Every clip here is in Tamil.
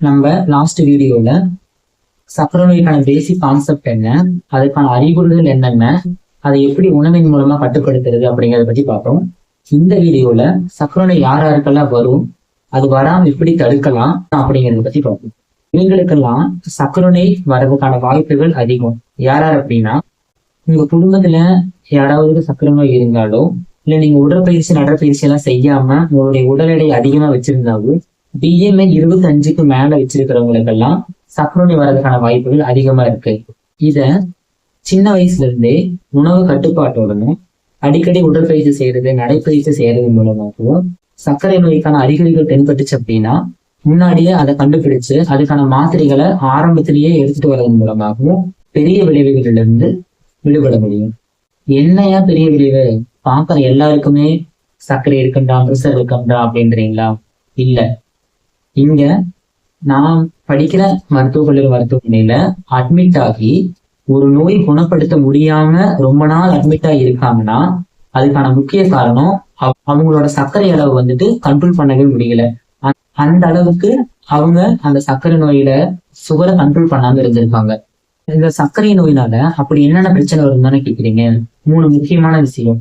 நம்ம லாஸ்ட் வீடியோவில் சக்கரை நோய்க்கான பேசிக் கான்செப்ட் என்ன அதுக்கான அறிகுறிகள் என்னென்ன அதை எப்படி உணவின் மூலமா கட்டுப்படுத்துறது அப்படிங்கிறத பற்றி பார்ப்போம். இந்த வீடியோவில் சக்கரை நோய் யார் யாருக்கெல்லாம் வரும் அது வராமல் எப்படி தடுக்கலாம் அப்படிங்கிறத பற்றி பார்ப்போம். இவங்களுக்கெல்லாம் சக்கரை நோய் வர்றதுக்கான வாய்ப்புகள் அதிகம். யார் யார் அப்படின்னா உங்கள் குடும்பத்தில் யாராவது சக்கரை நோய் இருந்தாலோ இல்லை நீங்கள் உடற்பயிற்சி நடைப்பயிற்சி எல்லாம் செய்யாமல் உங்களுடைய உடல் எடை அதிகமாக வச்சுருந்தாலும் டிஎம்ஏ இருபத்தி அஞ்சுக்கு மேல வச்சிருக்கிறவங்களுக்கெல்லாம் சக்ரோனி வரதுக்கான வர்றதுக்கான வாய்ப்புகள் அதிகமா இருக்கு. இத சின்ன வயசுல இருந்தே உணவு கட்டுப்பாட்டோடனும் அடிக்கடி உடற்பயிற்சி செய்யறது நடைப்பயிற்சி செய்யறது மூலமாகவும் சர்க்கரை நோய்க்கான அறிகுறிகள் தென்பட்டுச்சு அப்படின்னா முன்னாடியே அதை கண்டுபிடிச்சு அதுக்கான மாத்திரைகளை ஆரம்பத்திலேயே எடுத்துட்டு வர்றதன் மூலமாகவும் பெரிய விளைவுகளிலிருந்து இருந்து விடுபட முடியும். என்னையா பெரிய விளைவு? பார்க்குற எல்லாருக்குமே சர்க்கரை இருக்குண்டா ப்ரெஷர் இருக்குண்டா அப்படின்றீங்களா? இல்ல. இங்க நான் படிக்கிற மருத்துவக் கல்லூரி மருத்துவமனையில அட்மிட் ஆகி ஒரு நோய் குணப்படுத்த முடியாம ரொம்ப நாள் அட்மிட் ஆகி இருக்காங்கன்னா அதுக்கான முக்கிய காரணம் அவங்களோட சர்க்கரை அளவு வந்துட்டு கண்ட்ரோல் பண்ணவே முடியல. அந்த அளவுக்கு அவங்க அந்த சர்க்கரை நோயில சுகரை கண்ட்ரோல் பண்ணாம இருந்திருக்காங்க. இந்த சர்க்கரை நோயினால அப்படி என்னென்ன பிரச்சனை வரும் தானே கேக்குறீங்க? மூணு முக்கியமான விஷயம்.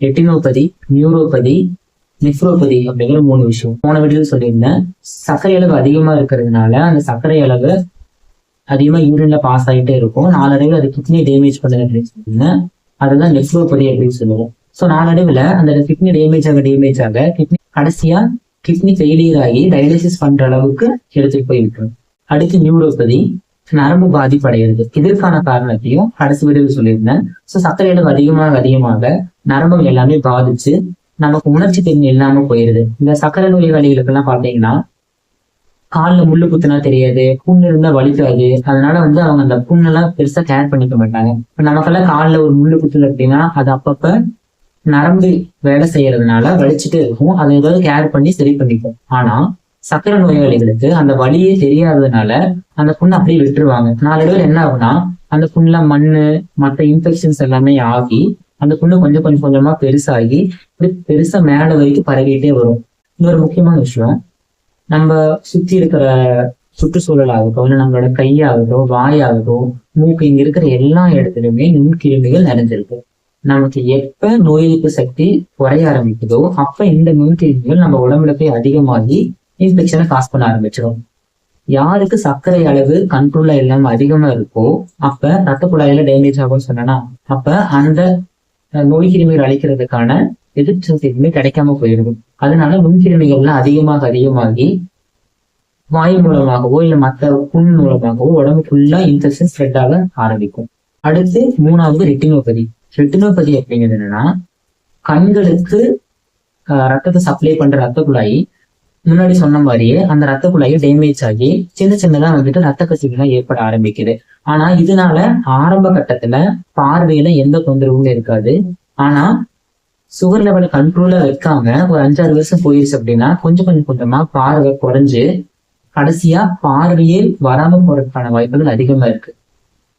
ரெட்டினோபதி நியூரோபதி நிப்ரோபதி அப்படிங்கிற மூணு விஷயம். போன வீடியோ சொல்லியிருந்தேன். சர்க்கரை அளவு அதிகமா இருக்கிறதுனால அந்த சர்க்கரை அளவு அதிகமா யூரின்ல பாஸ் ஆகிட்டே இருக்கும். நாளடைவில் அது கிட்னி டேமேஜ் பண்ணுது அப்படின்னு சொல்லியிருந்தேன். அதுதான் நெஃப்ரோபதி அப்படின்னு சொல்லுவோம். ஸோ நாளடைவில் அந்த கிட்னி டேமேஜ் ஆக டேமேஜ் ஆக கிட்னி கடைசியா கிட்னி ஃபெயிலியர் ஆகி டயாலிசிஸ் பண்ற அளவுக்கு எடுத்துட்டு போய் விட்டுரும் அடுத்து நியூரோபதி நரம்பு பாதிப்பு அடைகிறது இதற்கான காரணத்தையும் கடைசி வீடியோவில் சொல்லியிருந்தேன். ஸோ சர்க்கரை அளவு அதிகமாக அதிகமாக நரம்பு எல்லாமே பாதிச்சு நமக்கு உணர்ச்சி திறன் இல்லாம போயிருது. இந்த சக்கரை நோயாளிகளுக்கெல்லாம் பாத்தீங்கன்னா காலில் முள்ளு குத்துனா தெரியாது புண்ணு இருந்தா வலிக்காது. அதனால வந்து அவங்க அந்த புண்ணெல்லாம் பெருசா கேர் பண்ணிக்க மாட்டாங்க. இப்ப நமக்கெல்லாம் காலில் ஒரு முள்ளு குத்துல அப்படின்னா அது அப்பப்ப நரம்பு வேலை செய்யறதுனால வலிச்சுட்டு இருக்கும். அதை ஏதாவது கேர் பண்ணி சரி பண்ணிக்கும். ஆனா சக்கரை நோயாளிகளுக்கு அந்த வலியே தெரியாததுனால அந்த புண்ணை அப்படியே விட்டுருவாங்க. நாளடைவில் என்ன ஆகும்னா அந்த புண்ணில் மண்ணு மற்ற இன்ஃபெக்ஷன்ஸ் எல்லாமே ஆகி அந்த புல்லு கொஞ்சம் கொஞ்சம் கொஞ்சமா பெருசாகி பெருசா மேல வரைக்கும் பரவிட்டே வரும். இது ஒரு முக்கியமான விஷயம். நம்ம சுத்தி இருக்கிற சுற்றுச்சூழல் ஆகட்டும் இல்லை நம்மளோட கையாகட்டும் வாயாகட்டும் மூக்கு இங்க இருக்கிற எல்லா இடத்துலயுமே நுண்கிருமிகள் நிறைஞ்சிருக்கு. நமக்கு எப்ப நோய் எதிர்ப்பு சக்தி குறைய ஆரம்பிக்குதோ அப்ப இந்த நுண்கிருமிகள் நம்ம உடம்புல போய் அதிகமாகி இன்ஃபெக்ஷனை காஸ் பண்ண ஆரம்பிச்சிடும். யாருக்கு சர்க்கரை அளவு கண்ட்ரோல்ல இல்லாம அதிகமா இருக்கோ அப்ப ரத்த குழாயில டேமேஜ் ஆகும்னு சொன்னா அப்ப அந்த நோய் கிருமிகள் அழிக்கிறதுக்கான எதிர்ப்பு சக்தி எதுவுமே கிடைக்காம போயிடுது. அதனால நுண்கிருமிகள்லாம் அதிகமாக அதிகமாகி வாயு மூலமாகவோ இல்ல மற்ற புண் மூலமாகவோ உடம்பு ஃபுல்லா இன்ஃபெக்ஷன் ஸ்ப்ரெட் ஆக ஆரம்பிக்கும். அடுத்து மூணாவது ரெட்டினோபதி ரெட்டினோபதி அப்படிங்கிறது என்னன்னா கண்களுக்கு ரத்தத்தை சப்ளை பண்ற ரத்த குழாய் முன்னாடி சொன்ன மாதிரியே அந்த ரத்த குழாயில் டேமேஜ் ஆகி சின்ன சின்னதா வந்துட்டு ரத்த கசிவுலாம் ஏற்பட ஆரம்பிக்குது. ஆனா இதனால ஆரம்ப கட்டத்துல பார்வையில எந்த தொந்தரவும் இருக்காது. ஆனா சுகர் லெவல் கண்ட்ரோல்ல வைக்காம ஒரு அஞ்சாறு வருஷம் போயிருச்சு அப்படின்னா கொஞ்சம் கொஞ்சம் கொஞ்சமா பார்வை குறைஞ்சு கடைசியா பார்வையே வராம போறதுக்கான வாய்ப்புகள் அதிகமா இருக்கு.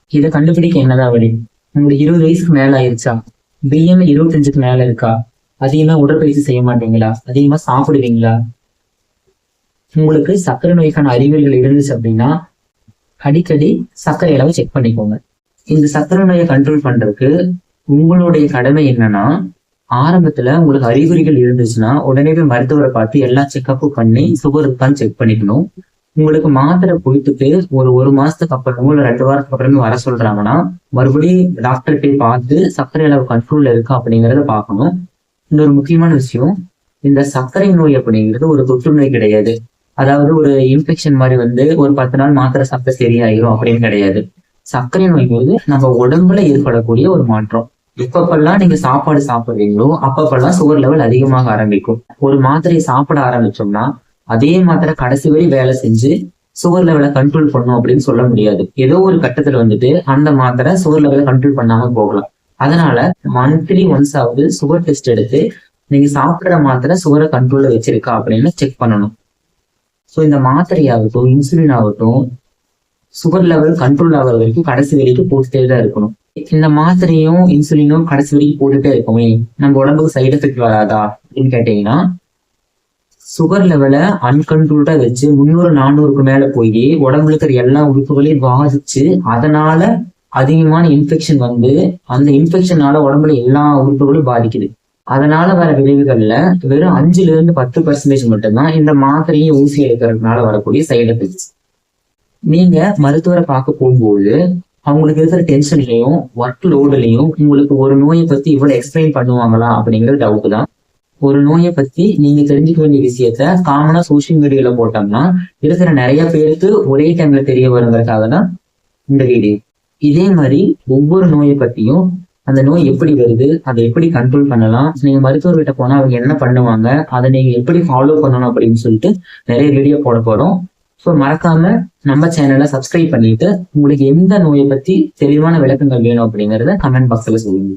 இதை கண்டுபிடிக்க என்னதான் வழி? உங்களுக்கு இருபது வயசுக்கு மேல ஆயிருச்சா? பிஎம் இருபத்தஞ்சுக்கு மேல இருக்கா? அதிகமா உடற்பயிற்சி செய்ய மாட்டீங்களா? அதிகமா சாப்பிடுவீங்களா? உங்களுக்கு சர்க்கரை நோய்க்கான அறிகுறிகள் இருந்துச்சு அப்படின்னா அடிக்கடி சர்க்கரை அளவு செக் பண்ணிக்கோங்க. இந்த சர்க்கரை நோயை கண்ட்ரோல் பண்றதுக்கு உங்களுடைய கடமை என்னன்னா ஆரம்பத்துல உங்களுக்கு அறிகுறிகள் இருந்துச்சுன்னா உடனே போய் மருத்துவரை பார்த்து எல்லா செக்கப்பும் பண்ணி சுகர் இருக்கான்னு செக் பண்ணிக்கணும். உங்களுக்கு மாத்திரை கொடுத்துட்டு ஒரு ஒரு மாசத்துக்கு அப்புறமோ இல்லை ரெண்டு வாரத்துக்கு அப்புறமே வர சொல்றாங்கன்னா மறுபடியும் டாக்டர் போய் பார்த்து சர்க்கரை அளவு கண்ட்ரோல்ல இருக்கா அப்படிங்கறத பார்க்கணும். இன்னொரு முக்கியமான விஷயம் இந்த சர்க்கரை நோய் அப்படிங்கிறது ஒரு தொற்று நோய் கிடையாது. அதாவது ஒரு இன்ஃபெக்ஷன் மாதிரி வந்து ஒரு பத்து நாள் மாத்திரை சாப்பிட்டா சரியாயிரும் அப்படின்னு கிடையாது. சர்க்கரை நோய் போது நம்ம உடம்புல ஏற்படக்கூடிய ஒரு மாற்றம். எப்பப்பெல்லாம் நீங்க சாப்பாடு சாப்பிடுறீங்களோ அப்பப்பெல்லாம் சுகர் லெவல் அதிகமாக ஆரம்பிக்கும். ஒரு மாத்திரையை சாப்பிட ஆரம்பிச்சோம்னா அதே மாத்திரை கடைசி வரை வேலை செஞ்சு சுகர் லெவலை கண்ட்ரோல் பண்ணும் அப்படின்னு சொல்ல முடியாது. ஏதோ ஒரு கட்டத்துல வந்துட்டு அந்த மாத்திரை சுகர் லெவலை கண்ட்ரோல் பண்ணாம போகலாம். அதனால மந்த்லி ஒன்ஸ் ஆகுது சுகர் டெஸ்ட் எடுத்து நீங்க சாப்பிடுற மாத்திரை சுகரை கண்ட்ரோல்ல வச்சிருக்கா அப்படின்னு செக் பண்ணணும். ஸோ இந்த மாத்திரையாகட்டும் இன்சுலின் ஆகட்டும் சுகர் லெவல் கண்ட்ரோல் ஆகிற வரைக்கும் கடைசி வரைக்கும் போட்டுட்டே தான் இருக்கணும். இந்த மாத்திரையும் இன்சுலினும் கடைசி வரைக்கும் போட்டுட்டே இருக்கோமே நம்ம உடம்புக்கு சைடு எஃபெக்ட் வராதா அப்படின்னு கேட்டீங்கன்னா சுகர் லெவலை அன்கண்ட்ரோல்டா வச்சு முந்நூறு நானூறுக்கு மேல போய் உடம்புல இருக்கிற எல்லா உறுப்புகளையும் பாதிச்சு அதனால அதிகமான இன்ஃபெக்ஷன் வந்து அந்த இன்ஃபெக்ஷனால உடம்புல எல்லா உறுப்புகளும் பாதிக்குது. அதனால வர விளைவுகள்ல வெறும் அஞ்சுல இருந்து பத்து பர்சன்டேஜ் மட்டும்தான் இந்த மாத்திரையும் ஊசி எடுக்கிறதுனால வரக்கூடிய சைடு எஃபெக்ட்ஸ் நீங்க மருத்துவரை பார்க்க போகும்போது அவங்களுக்கு இருக்கிற டென்ஷன்லையும் ஒர்க் லோடுலையும் உங்களுக்கு ஒரு நோயை பத்தி இவ்வளவு எக்ஸ்பிளைன் பண்ணுவாங்களா அப்படிங்கிற டவுட் தான். ஒரு நோயை பத்தி நீங்க தெரிஞ்சுக்க வேண்டிய விஷயத்த காமனா சோஷியல் மீடியால போட்டோம்னா இருக்கிற நிறைய பேருக்கு ஒரே டைம்ல தெரிய வருங்கிறதுக்காக தான் இந்த வீடியோ இதே மாதிரி ஒவ்வொரு நோயை பத்தியும் அந்த நோய் எப்படி வருது அதை எப்படி கண்ட்ரோல் பண்ணலாம்? நீங்க மருத்துவர்கிட்ட போனா அவங்க என்ன பண்ணுவாங்க? அதை நீங்க எப்படி ஃபாலோ பண்ணணும் அப்படின்னு சொல்லிட்டு நிறைய வீடியோ போட போறோம். ஸோ மறக்காம நம்ம சேனலை சப்ஸ்கிரைப் பண்ணிட்டு உங்களுக்கு எந்த நோயை பத்தி தெளிவான விளக்கங்கள் வேணும் அப்படிங்கறத கமெண்ட் பாக்ஸ்ல சொல்லுங்க.